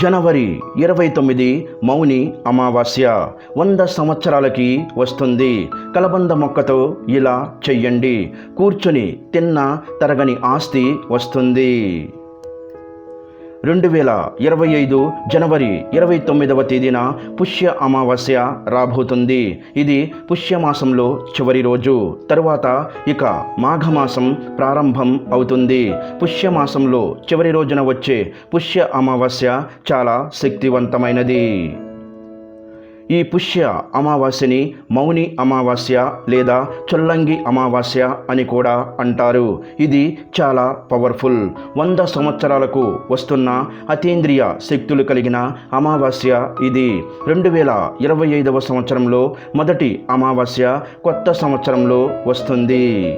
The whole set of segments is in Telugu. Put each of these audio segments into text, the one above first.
జనవరి ఇరవై తొమ్మిది మౌని అమావాస్య. వంద సంవత్సరాలకి వస్తుంది. కలబంద మొక్కతో ఇలా చెయ్యండి. కూర్చుని తిన్న తరగని ఆస్తి వస్తుంది. రెండు వేల ఇరవై ఐదు జనవరి ఇరవై తొమ్మిదవ తేదీన పుష్య అమావాస్య రాబోతుంది. ఇది పుష్యమాసంలో చివరి రోజు. తరువాత ఇక మాఘమాసం ప్రారంభం అవుతుంది. పుష్యమాసంలో చివరి రోజున వచ్చే పుష్య అమావాస్య చాలా శక్తివంతమైనది. ఈ పుష్య అమావాస్యని మౌని అమావాస్య లేదా చొల్లంగి అమావాస్య అని కూడా అంటారు. ఇది చాలా పవర్ఫుల్ వంద సంవత్సరాలకు వస్తున్న అతీంద్రియ శక్తులు కలిగిన అమావాస్య ఇది. రెండు వేల ఇరవై ఐదవ సంవత్సరంలో మొదటి అమావాస్య కొత్త సంవత్సరంలో వస్తుంది.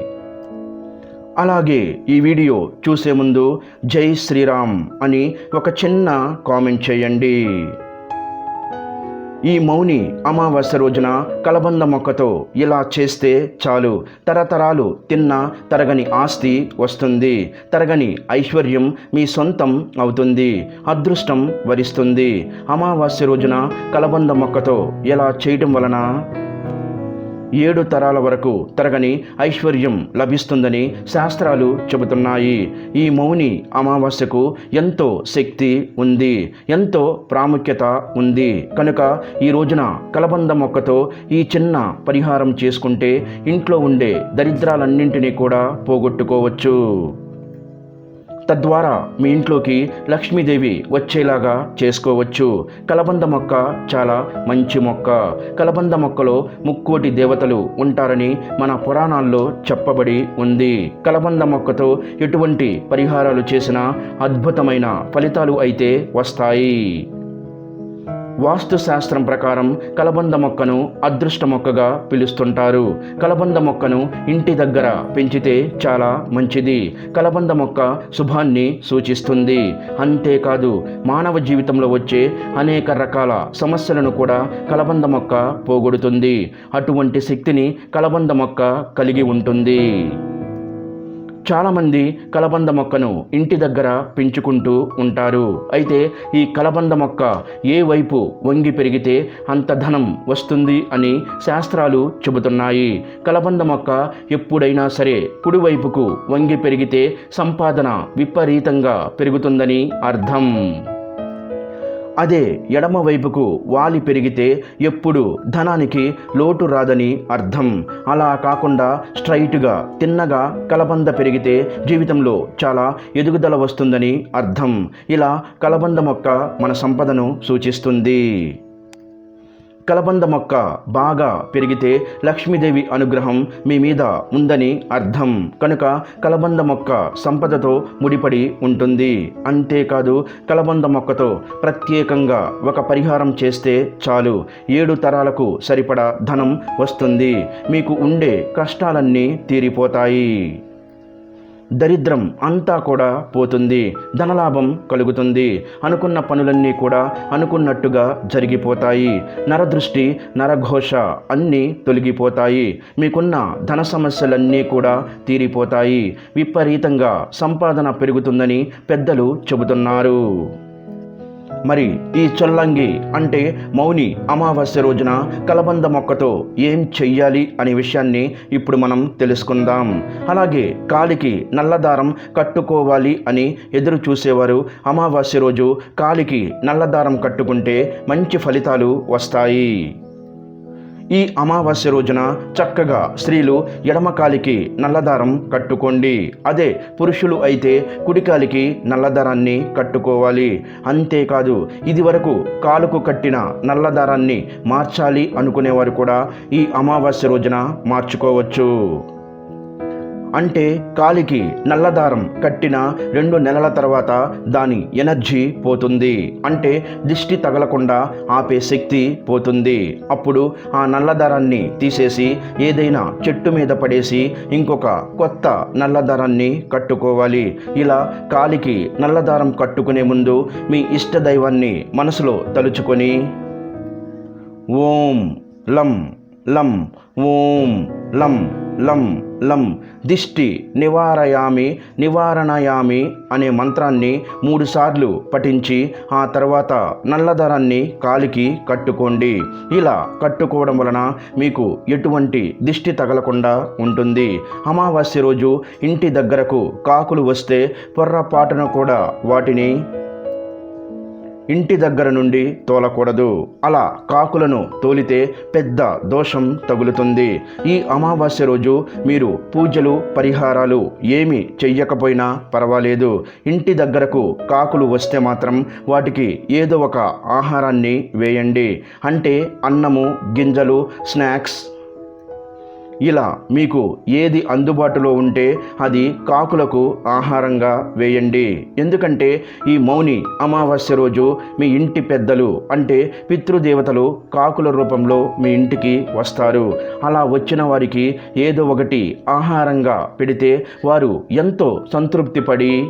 అలాగే ఈ వీడియో చూసే ముందు జై శ్రీరామ్ అని ఒక చిన్న కామెంట్ చేయండి. ఈ మౌని అమావాస్య రోజున కలబంద మొక్కతో ఇలా చేస్తే చాలు. తరతరాలు తిన్న తరగని ఆస్తి వస్తుంది. తరగని ఐశ్వర్యం మీ సొంతం అవుతుంది. అదృష్టం వరిస్తుంది. అమావాస్య రోజున కలబంద మొక్కతో ఇలా చేయటం వలన ఏడు తరాల వరకు తరగని ఐశ్వర్యం లభిస్తుందని శాస్త్రాలు చెబుతున్నాయి. ఈ మౌని అమావాస్యకు ఎంతో శక్తి ఉంది ఎంతో ప్రాముఖ్యత ఉంది. కనుక ఈ రోజున కలబంద మొక్కతో ఈ చిన్న పరిహారం చేసుకుంటే ఇంట్లో ఉండే దరిద్రాలన్నింటినీ కూడా పోగొట్టుకోవచ్చు. తద్వారా మీ ఇంట్లోకి లక్ష్మీదేవి వచ్చేలాగా చేసుకోవచ్చు. కలబంద మొక్క చాలా మంచి మొక్క. కలబంద మొక్కలో ముక్కోటి దేవతలు ఉంటారని మన పురాణాల్లో చెప్పబడి ఉంది. కలబంద మొక్కతో ఎటువంటి పరిహారాలు చేసినా అద్భుతమైన ఫలితాలు అయితే వస్తాయి. వాస్తుశాస్త్రం ప్రకారం కలబంద మొక్కను అదృష్ట మొక్కగా పిలుస్తుంటారు. కలబంద మొక్కను ఇంటి దగ్గర పెంచితే చాలా మంచిది. కలబంద మొక్క శుభాన్ని సూచిస్తుంది. అంతేకాదు మానవ జీవితంలో వచ్చే అనేక రకాల సమస్యలను కూడా కలబంద మొక్క పోగొడుతుంది. అటువంటి శక్తిని కలబంద మొక్క కలిగి ఉంటుంది. చాలామంది కలబంద మొక్కను ఇంటి దగ్గర పెంచుకుంటూ ఉంటారు. అయితే ఈ కలబంద మొక్క ఏ వైపు వంగి పెరిగితే అంత ధనం వస్తుంది అని శాస్త్రాలు చెబుతున్నాయి. కలబంద మొక్క ఎప్పుడైనా సరే కుడివైపుకు వంగి పెరిగితే సంపాదన విపరీతంగా పెరుగుతుందని అర్థం. అదే ఎడమ వైపుకు వాలి పెరిగితే ఎప్పుడు ధనానికి లోటు రాదని అర్థం. అలా కాకుండా స్ట్రైట్గా తిన్నగా కలబంద పెరిగితే జీవితంలో చాలా ఎదుగుదల వస్తుందని అర్థం. ఇలా కలబంద మొక్క మన సంపదను సూచిస్తుంది. కలబంద మొక్క బాగా పెరిగితే లక్ష్మీదేవి అనుగ్రహం మీ మీద ఉందని అర్థం. కనుక కలబంద మొక్క సంపదతో ముడిపడి ఉంటుంది. అంతేకాదు కలబంద మొక్కతో ప్రత్యేకంగా ఒక పరిహారం చేస్తే చాలు. ఏడు తరాలకు సరిపడా ధనం వస్తుంది. మీకు ఉండే కష్టాలన్నీ తీరిపోతాయి. దరిద్రం అంతా కూడా పోతుంది. ధనలాభం కలుగుతుంది. అనుకున్న పనులన్నీ కూడా అనుకున్నట్టుగా జరిగిపోతాయి. నరదృష్టి నరఘోష అన్నీ తొలగిపోతాయి. మీకున్న ధన సమస్యలన్నీ కూడా తీరిపోతాయి. విపరీతంగా సంపాదన పెరుగుతుందని పెద్దలు చెబుతున్నారు. మరి ఈ చొల్లంగి అంటే మౌని అమావాస్య రోజున కలబంద మొక్కతో ఏం చెయ్యాలి అనే విషయాన్ని ఇప్పుడు మనం తెలుసుకుందాం. అలాగే కాలికి నల్లదారం కట్టుకోవాలి అని ఎదురు చూసేవారు అమావాస్య రోజు కాలికి నల్లదారం కట్టుకుంటే మంచి ఫలితాలు వస్తాయి. ఈ అమావాస్య రోజున చక్కగా స్త్రీలు ఎడమకాలికి నల్లదారం కట్టుకోండి. అదే పురుషులు అయితే కుడికాలికి నల్లదారాన్ని కట్టుకోవాలి. అంతేకాదు ఇదివరకు కాలుకు కట్టిన నల్లదారాన్ని మార్చాలి అనుకునేవారు కూడా ఈ అమావాస్య రోజున మార్చుకోవచ్చు. అంటే కాలికి నల్లదారం కట్టిన రెండు నెలల తర్వాత దాని ఎనర్జీ పోతుంది. అంటే దిష్టి తగలకుండా ఆపే శక్తి పోతుంది. అప్పుడు ఆ నల్లదారాన్ని తీసేసి ఏదైనా చెట్టు మీద పడేసి ఇంకొక కొత్త నల్లదారాన్ని కట్టుకోవాలి. ఇలా కాలికి నల్లదారం కట్టుకునే ముందు మీ ఇష్ట దైవాన్ని మనసులో తలుచుకొని ఓం లం లం ఓం లం లం లం దిష్టి నివారయామి నివారణయామి అనే మంత్రాన్ని మూడుసార్లు పఠించి ఆ తర్వాత నల్లధరాన్ని కాలికి కట్టుకోండి. ఇలా కట్టుకోవడం వలన మీకు ఎటువంటి దిష్టి తగలకుండా ఉంటుంది. అమావాస్య రోజు ఇంటి దగ్గరకు కాకులు వస్తే పొర్రపాటున కూడా వాటిని ఇంటి దగ్గర నుండి తోలకూడదు. అలా కాకులను తోలితే పెద్ద దోషం తగులుతుంది. ఈ అమావాస్య రోజు మీరు పూజలు పరిహారాలు ఏమి చెయ్యకపోయినా పర్వాలేదు. ఇంటి దగ్గరకు కాకులు వస్తే మాత్రం వాటికి ఏదో ఒక ఆహారాన్ని వేయండి. అంటే అన్నము గింజలు స్నాక్స్ ఇలా మీకు ఏది అందుబాటులో ఉంటే అది కాకులకు ఆహారంగా వేయండి. ఎందుకంటే ఈ మౌని అమావాస్య రోజు మీ ఇంటి పెద్దలు అంటే పితృదేవతలు కాకుల రూపంలో మీ ఇంటికి వస్తారు. అలా వచ్చిన వారికి ఏదో ఒకటి ఆహారంగా పెడితే వారు ఎంతో సంతృప్తి పడి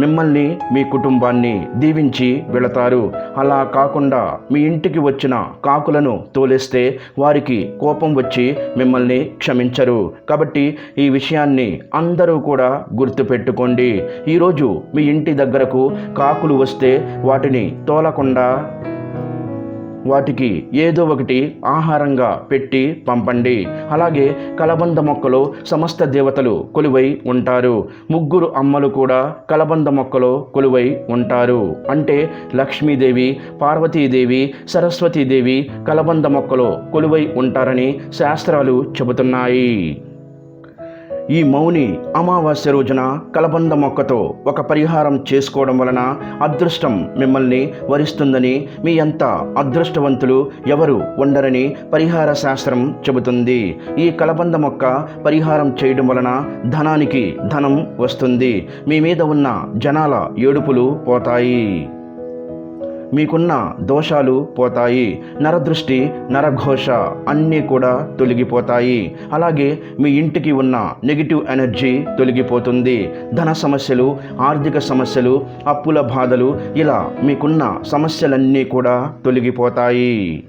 మిమ్మల్ని మీ కుటుంబాన్ని దీవించి వెళతారు. అలా కాకుండా మీ ఇంటికి వచ్చిన కాకులను తోలేస్తే వారికి కోపం వచ్చి మిమ్మల్ని క్షమించరు. కాబట్టి ఈ విషయాన్ని అందరూ కూడా గుర్తుపెట్టుకోండి. ఈరోజు మీ ఇంటి దగ్గరకు కాకులు వస్తే వాటిని తోలకుండా వాటికి ఏదో ఒకటి ఆహారంగా పెట్టి పంపండి. అలాగే కలబంద మొక్కలో సమస్త దేవతలు కొలువై ఉంటారు. ముగ్గురు అమ్మలు కూడా కలబంద మొక్కలో కొలువై ఉంటారు. అంటే లక్ష్మీదేవి పార్వతీదేవి సరస్వతీదేవి కలబంద మొక్కలో కొలువై ఉంటారని శాస్త్రాలు చెబుతున్నాయి. ఈ మౌని అమావాస్య రోజున కలబంద మొక్కతో ఒక పరిహారం చేసుకోవడం వలన అదృష్టం మిమ్మల్ని వరిస్తుందని మీ అంత అదృష్టవంతులు ఎవరు ఉండరని పరిహార శాస్త్రం చెబుతుంది. ఈ కలబంద మొక్క పరిహారం చేయడం వలన ధనానికి ధనం వస్తుంది. మీ మీద ఉన్న జనాల ఏడుపులు పోతాయి. మీకున్న దోషాలు పోతాయి నరదృష్టి నరఘోష అన్నీ కూడా తొలగిపోతాయి. అలాగే మీ ఇంటికి ఉన్న నెగిటివ్ ఎనర్జీ తొలగిపోతుంది. ధన సమస్యలు ఆర్థిక సమస్యలు అప్పుల బాధలు ఇలా మీకున్న సమస్యలన్నీ కూడా తొలగిపోతాయి.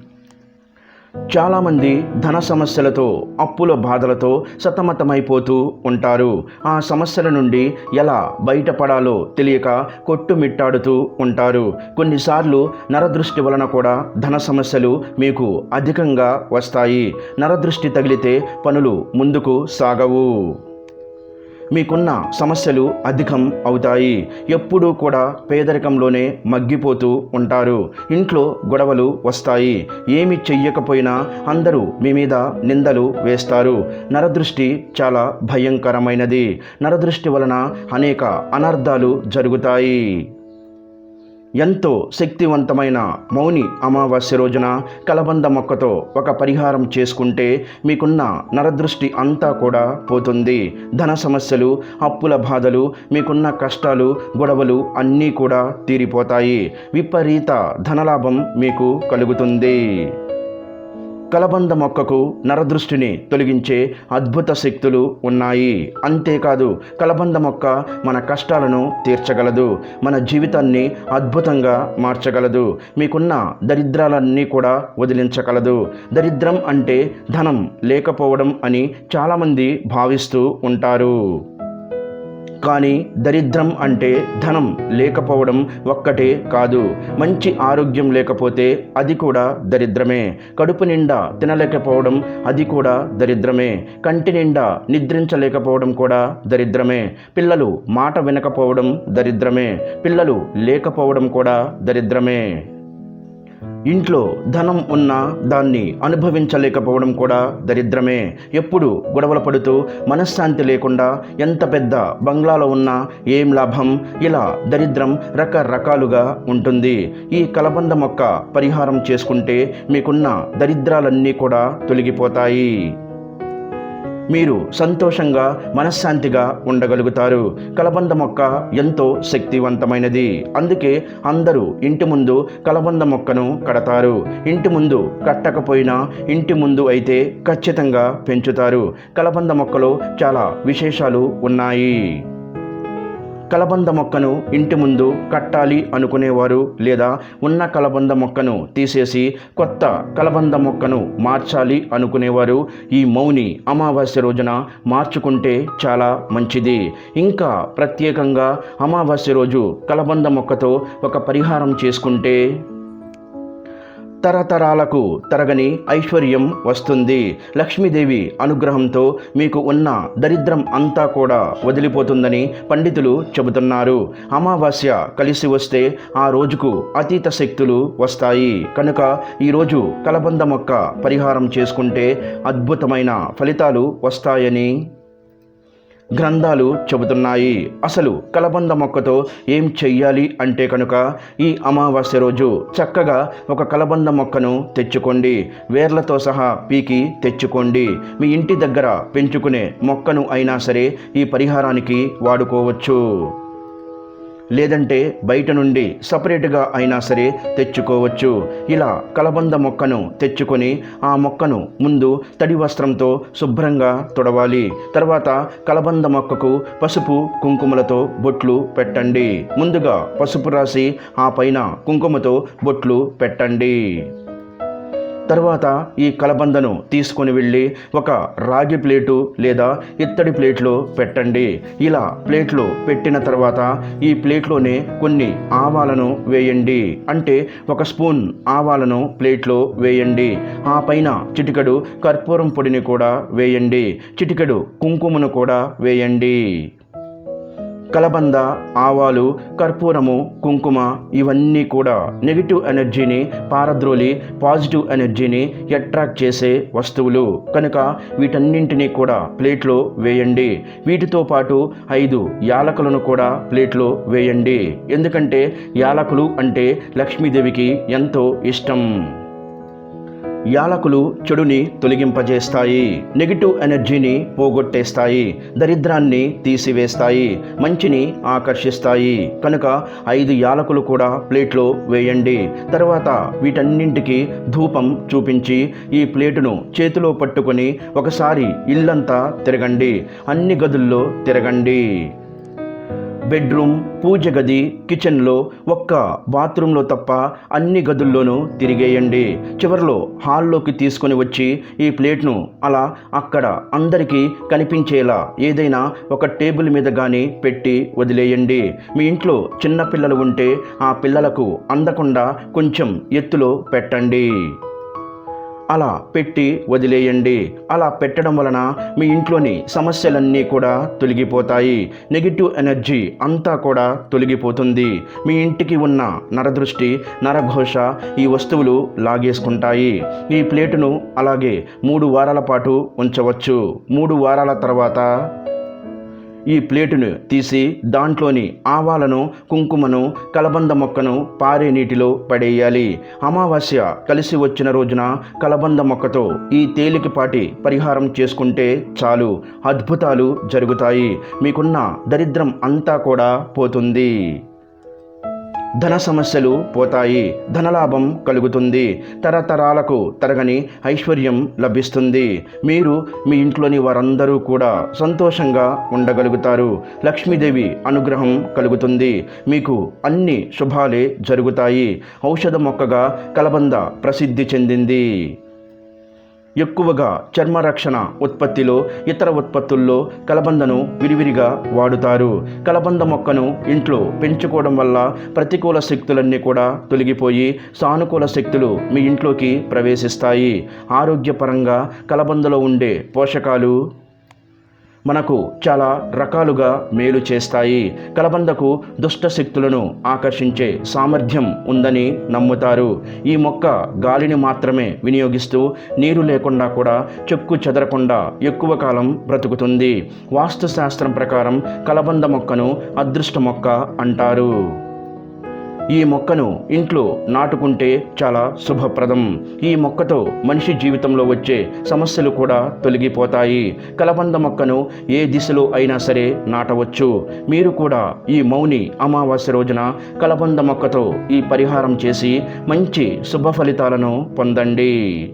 చాలామంది ధన సమస్యలతో అప్పుల బాధలతో సతమతమైపోతూ ఉంటారు. ఆ సమస్యల నుండి ఎలా బయటపడాలో తెలియక కొట్టుమిట్టాడుతూ ఉంటారు. కొన్నిసార్లు నరదృష్టి వలన కూడా ధన సమస్యలు మీకు అధికంగా వస్తాయి. నరదృష్టి తగిలితే పనులు ముందుకు సాగవు. మీకున్న సమస్యలు అధికం అవుతాయి. ఎప్పుడూ కూడా పేదరికంలోనే మగ్గిపోతూ ఉంటారు. ఇంట్లో గొడవలు వస్తాయి. ఏమి చెయ్యకపోయినా అందరూ మీ మీద నిందలు వేస్తారు. నరదృష్టి చాలా భయంకరమైనది. నరదృష్టి వలన అనేక అనర్థాలు జరుగుతాయి. ఎంతో శక్తివంతమైన మౌని అమావాస్య రోజున కలబంద మొక్కతో ఒక పరిహారం చేసుకుంటే మీకున్న నరదృష్టి అంతా కూడా పోతుంది. ధన సమస్యలు అప్పుల బాధలు మీకున్న కష్టాలు గొడవలు అన్నీ కూడా తీరిపోతాయి. విపరీత ధనలాభం మీకు కలుగుతుంది. కలబంద మొక్కకు నరదృష్టిని తొలగించే అద్భుత శక్తులు ఉన్నాయి. అంతేకాదు కలబంద మొక్క మన కష్టాలను తీర్చగలదు. మన జీవితాన్ని అద్భుతంగా మార్చగలదు. మీకున్న దరిద్రాలన్నీ కూడా వదిలించగలదు. దరిద్రం అంటే ధనం లేకపోవడం అని చాలామంది భావిస్తూ ఉంటారు. కానీ దరిద్రం అంటే ధనం లేకపోవడం ఒక్కటే కాదు. మంచి ఆరోగ్యం లేకపోతే అది కూడా దరిద్రమే. కడుపు నిండా తినలేకపోవడం అది కూడా దరిద్రమే. కంటి నిండా నిద్రించలేకపోవడం కూడా దరిద్రమే. పిల్లలు మాట వినకపోవడం దరిద్రమే. పిల్లలు లేకపోవడం కూడా దరిద్రమే. ఇంట్లో ధనం ఉన్నా దాన్ని అనుభవించలేకపోవడం కూడా దరిద్రమే. ఎప్పుడు గొడవలు పడుతూ మనశ్శాంతి లేకుండా ఎంత పెద్ద బంగ్లాలో ఉన్నా ఏం లాభం? ఇలా దరిద్రం రకరకాలుగా ఉంటుంది. ఈ కలబంద మొక్క పరిహారం చేసుకుంటే మీకున్న దరిద్రాలన్నీ కూడా తొలగిపోతాయి. మీరు సంతోషంగా మనశ్శాంతిగా ఉండగలుగుతారు. కలబంద మొక్క ఎంతో శక్తివంతమైనది. అందుకే అందరూ ఇంటి ముందు కలబంద మొక్కను కడతారు. ఇంటి ముందు కట్టకపోయినా ఇంటి ముందు అయితే ఖచ్చితంగా పెంచుతారు. కలబంద మొక్కలో చాలా విశేషాలు ఉన్నాయి. కలబంద మొక్కను ఇంటి ముందు కట్టాలి అనుకునేవారు లేదా ఉన్న కలబంద మొక్కను తీసేసి కొత్త కలబంద మొక్కను మార్చాలి అనుకునేవారు. ఈ మౌని అమావాస్య రోజున మార్చుకుంటే చాలా మంచిది. ఇంకా ప్రత్యేకంగా అమావాస్య రోజు కలబంద మొక్కతో ఒక పరిహారం చేసుకుంటే తరతరాలకు తరగని ఐశ్వర్యం వస్తుంది. లక్ష్మీదేవి అనుగ్రహంతో మీకు ఉన్న దరిద్రం అంతా కూడా వదిలిపోతుందని పండితులు చెబుతున్నారు. అమావాస్య కలిసి వస్తే ఆ రోజుకు అతీత శక్తులు వస్తాయి. కనుక ఈరోజు కలబంద మొక్క పరిహారం చేసుకుంటే అద్భుతమైన ఫలితాలు వస్తాయని గ్రంథాలు చెబుతున్నాయి. అసలు కలబంద మొక్కతో ఏం చెయ్యాలి అంటే కనుక ఈ అమావాస్య రోజు చక్కగా ఒక కలబంద మొక్కను తెచ్చుకోండి. వేర్లతో సహా పీకి తెచ్చుకోండి. మీ ఇంటి దగ్గర పెంచుకునే మొక్కను అయినా సరే ఈ పరిహారానికి వాడుకోవచ్చు. లేదంటే బయట నుండి సపరేట్గా అయినా సరే తెచ్చుకోవచ్చు. ఇలా కలబంద మొక్కను తెచ్చుకొని ఆ మొక్కను ముందు తడి వస్త్రంతో శుభ్రంగా తుడవాలి. తర్వాత కలబంద మొక్కకు పసుపు కుంకుమలతో బొట్లు పెట్టండి. ముందుగా పసుపు రాసి ఆ పైన కుంకుమతో బొట్లు పెట్టండి. తర్వాత ఈ కలబందను తీసుకొని వెళ్ళి ఒక రాగి ప్లేటు లేదా ఇత్తడి ప్లేట్లో పెట్టండి. ఇలా ప్లేట్లో పెట్టిన తర్వాత ఈ ప్లేట్లోనే కొన్ని ఆవాలను వేయండి. అంటే ఒక స్పూన్ ఆవాలను ప్లేట్లో వేయండి. ఆ పైన చిటికెడు కర్పూరం పొడిని కూడా వేయండి. చిటికెడు కుంకుమను కూడా వేయండి. కలబంద ఆవాలు కర్పూరము కుంకుమ ఇవన్నీ కూడా నెగిటివ్ ఎనర్జీని పారద్రోలి పాజిటివ్ ఎనర్జీని అట్రాక్ట్ చేసే వస్తువులు. కనుక వీటన్నింటినీ కూడా ప్లేట్లో వేయండి. వీటితో పాటు ఐదు యాలకులను కూడా ప్లేట్లో వేయండి. ఎందుకంటే యాలకులు అంటే లక్ష్మీదేవికి ఎంతో ఇష్టం. యాలకులు చెడుని తొలగింపజేస్తాయి నెగిటివ్ ఎనర్జీని పోగొట్టేస్తాయి దరిద్రాన్ని తీసివేస్తాయి మంచిని ఆకర్షిస్తాయి. కనుక ఐదు యాలకులు కూడా ప్లేట్లో వేయండి. తర్వాత వీటన్నింటికి ధూపం చూపించి ఈ ప్లేటును చేతిలో పట్టుకొని ఒకసారి ఇల్లంతా తిరగండి. అన్ని గదుల్లో తిరగండి. బెడ్రూమ్ పూజ గది కిచెన్లో ఒక్క బాత్రూంలో తప్ప అన్ని గదుల్లోనూ తిరిగేయండి. చివరిలో హాల్లోకి తీసుకొని వచ్చి ఈ ప్లేట్ను అలా అక్కడ అందరికీ కనిపించేలా ఏదైనా ఒక టేబుల్ మీద కానీ పెట్టి వదిలేయండి. మీ ఇంట్లో చిన్న పిల్లలు ఉంటే ఆ పిల్లలకు అందకుండా కొంచెం ఎత్తులో పెట్టండి. అలా పెట్టి వదిలేయండి. అలా పెట్టడం వలన మీ ఇంట్లోని సమస్యలన్నీ కూడా తొలగిపోతాయి. నెగిటివ్ ఎనర్జీ అంతా కూడా తొలగిపోతుంది. మీ ఇంటికి ఉన్న నరదృష్టి నరఘోష ఈ వస్తువులు లాగేసుకుంటాయి. ఈ ప్లేటును అలాగే మూడు వారాల పాటు ఉంచవచ్చు. మూడు వారాల తర్వాత ఈ ప్లేటును తీసి దాంట్లోని ఆవాలను కుంకుమను కలబంద మొక్కను పారే నీటిలో పడేయాలి. అమావాస్య కలిసి వచ్చిన రోజున కలబంద మొక్కతో ఈ తేలికపాటి పరిహారం చేసుకుంటే చాలు. అద్భుతాలు జరుగుతాయి. మీకున్న దరిద్రం అంతా కూడా పోతుంది. ధన సమస్యలు పోతాయి ధనలాభం కలుగుతుంది తరతరాలకు తరగని ఐశ్వర్యం లభిస్తుంది. మీరు మీ ఇంట్లోని వారందరూ కూడా సంతోషంగా ఉండగలుగుతారు. లక్ష్మీదేవి అనుగ్రహం కలుగుతుంది. మీకు అన్ని శుభాలే జరుగుతాయి. ఔషధ మొక్కగా కలబంద ప్రసిద్ధి చెందింది. ఎక్కువగా చర్మరక్షణ ఉత్పత్తిలో ఇతర ఉత్పత్తుల్లో కలబందను విరివిరిగా వాడుతారు. కలబంద మొక్కను ఇంట్లో పెంచుకోవడం వల్ల ప్రతికూల శక్తులన్నీ కూడా తొలగిపోయి సానుకూల శక్తులు మీ ఇంట్లోకి ప్రవేశిస్తాయి. ఆరోగ్యపరంగా కలబందలో ఉండే పోషకాలు మనకు చాలా రకాలుగా మేలు చేస్తాయి. కలబందకు దుష్ట శక్తులను ఆకర్షించే సామర్థ్యం ఉందని నమ్ముతారు. ఈ మొక్క గాలిని మాత్రమే వినియోగిస్తూ నీరు లేకుండా కూడా చెక్కు చెదరకుండా ఎక్కువ కాలం బ్రతుకుతుంది. వాస్తుశాస్త్రం ప్రకారం కలబంద మొక్కను అదృష్ట మొక్క అంటారు. ఈ మొక్కను ఇంట్లో నాటుకుంటే చాలా శుభప్రదం. ఈ మొక్కతో మనిషి జీవితంలో వచ్చే సమస్యలు కూడా తొలగిపోతాయి. కలబంద మొక్కను ఏ దిశలో అయినా సరే నాటవచ్చు. మీరు కూడా ఈ మౌని అమావాస్య రోజున కలబంద మొక్కతో ఈ పరిహారం చేసి మంచి శుభ ఫలితాలను పొందండి.